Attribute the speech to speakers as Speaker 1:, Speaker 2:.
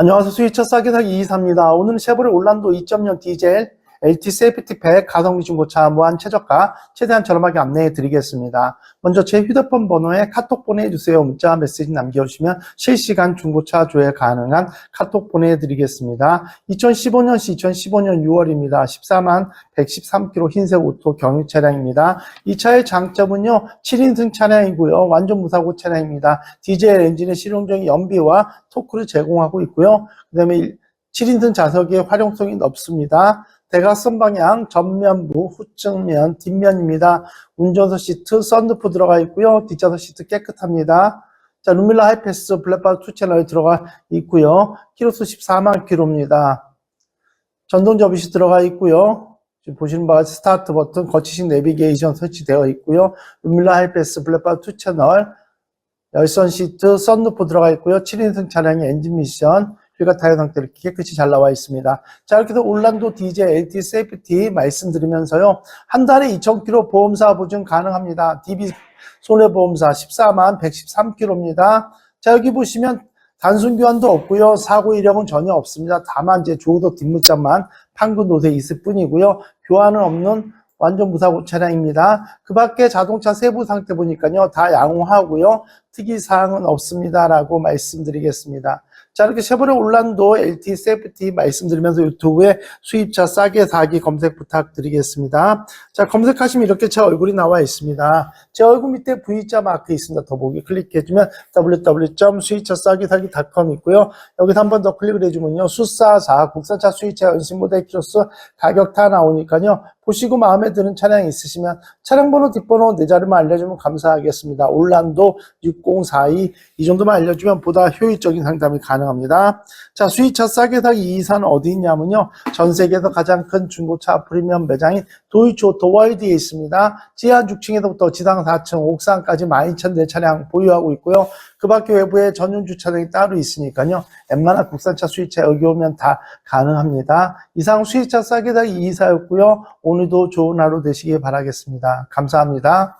Speaker 1: 안녕하세요. 수위차 싸게 사기 이이사입니다. 오늘은 쉐보레 올란도 2.0 디젤 LT 세이프티 100 가성비 중고차 무한 최저가 최대한 저렴하게 안내해 드리겠습니다. 먼저 제 휴대폰 번호에 카톡 보내주세요. 문자 메시지 남겨주시면 실시간 중고차 조회 가능한 카톡 보내드리겠습니다. 2015년시 2015년 6월입니다. 14만 113km 흰색 오토 경유 차량입니다. 이 차의 장점은요. 7인승 차량이고요. 완전 무사고 차량입니다. 디젤 엔진의 실용적인 연비와 토크를 제공하고 있고요. 그 다음에 7인승 좌석의 활용성이 높습니다. 대각선 방향, 전면부, 후측면, 뒷면입니다. 운전석 시트, 썬루프 들어가 있고요. 뒷좌석 시트 깨끗합니다. 자, 루밀라 하이패스 블랙박스 2 채널 들어가 있고요. 키로수 14만 킬로입니다. 전동 접이시 들어가 있고요. 지금 보시는 바와 같이 스타트 버튼, 거치식 내비게이션 설치되어 있고요. 루밀라 하이패스 블랙박스 2 채널, 열선 시트, 썬루프 들어가 있고요. 7인승 차량의 엔진 미션, 휠과 타이어 상태 이렇게 깨끗이 잘 나와 있습니다. 자, 이렇게 해서 올란도 디젤 LT 세이프티 말씀드리면서요. 한 달에 2,000km 보험사 보증 가능합니다. DB 손해보험사 14만 113km입니다. 자, 여기 보시면 단순 교환도 없고요. 사고 이력은 전혀 없습니다. 다만 이제 조도 뒷문짝만 판금 노세 있을 뿐이고요. 교환은 없는 완전 무사고 차량입니다. 그 밖에 자동차 세부 상태 보니까요. 다 양호하고요. 특이사항은 없습니다라고 말씀드리겠습니다. 자, 이렇게 쉐보레 올란도 LT 세이프티 말씀드리면서 유튜브에 수입차 싸게 사기 검색 부탁드리겠습니다. 자, 검색하시면 이렇게 제 얼굴이 나와 있습니다. 제 얼굴 밑에 V자 마크 있습니다. 더보기 클릭해주면 www.수입차 싸게 사기.com 있고요. 여기서 한 번 더 클릭을 해주면요. 수사사 국산차 수입차 연신 모델 키로수 가격 다 나오니까요. 보시고 마음에 드는 차량이 있으시면 차량 번호 뒷번호 네 자리만 알려주면 감사하겠습니다. 올란도 6042 이 정도만 알려주면 보다 효율적인 상담이 가능합니다. 자, 수입차 싸게 사기 이사는 어디 있냐면요. 전 세계에서 가장 큰 중고차 프리미엄 매장인 도이치 오토 월드에 있습니다. 지하 6층에서부터 지상 4층, 옥상까지 12,000대 차량 보유하고 있고요. 그 밖에 외부에 전용 주차장이 따로 있으니까요. 웬만한 국산차 수입차 여기 오면 다 가능합니다. 이상 수입차 싸게 사기 이사였고요. 오늘도 좋은 하루 되시길 바라겠습니다. 감사합니다.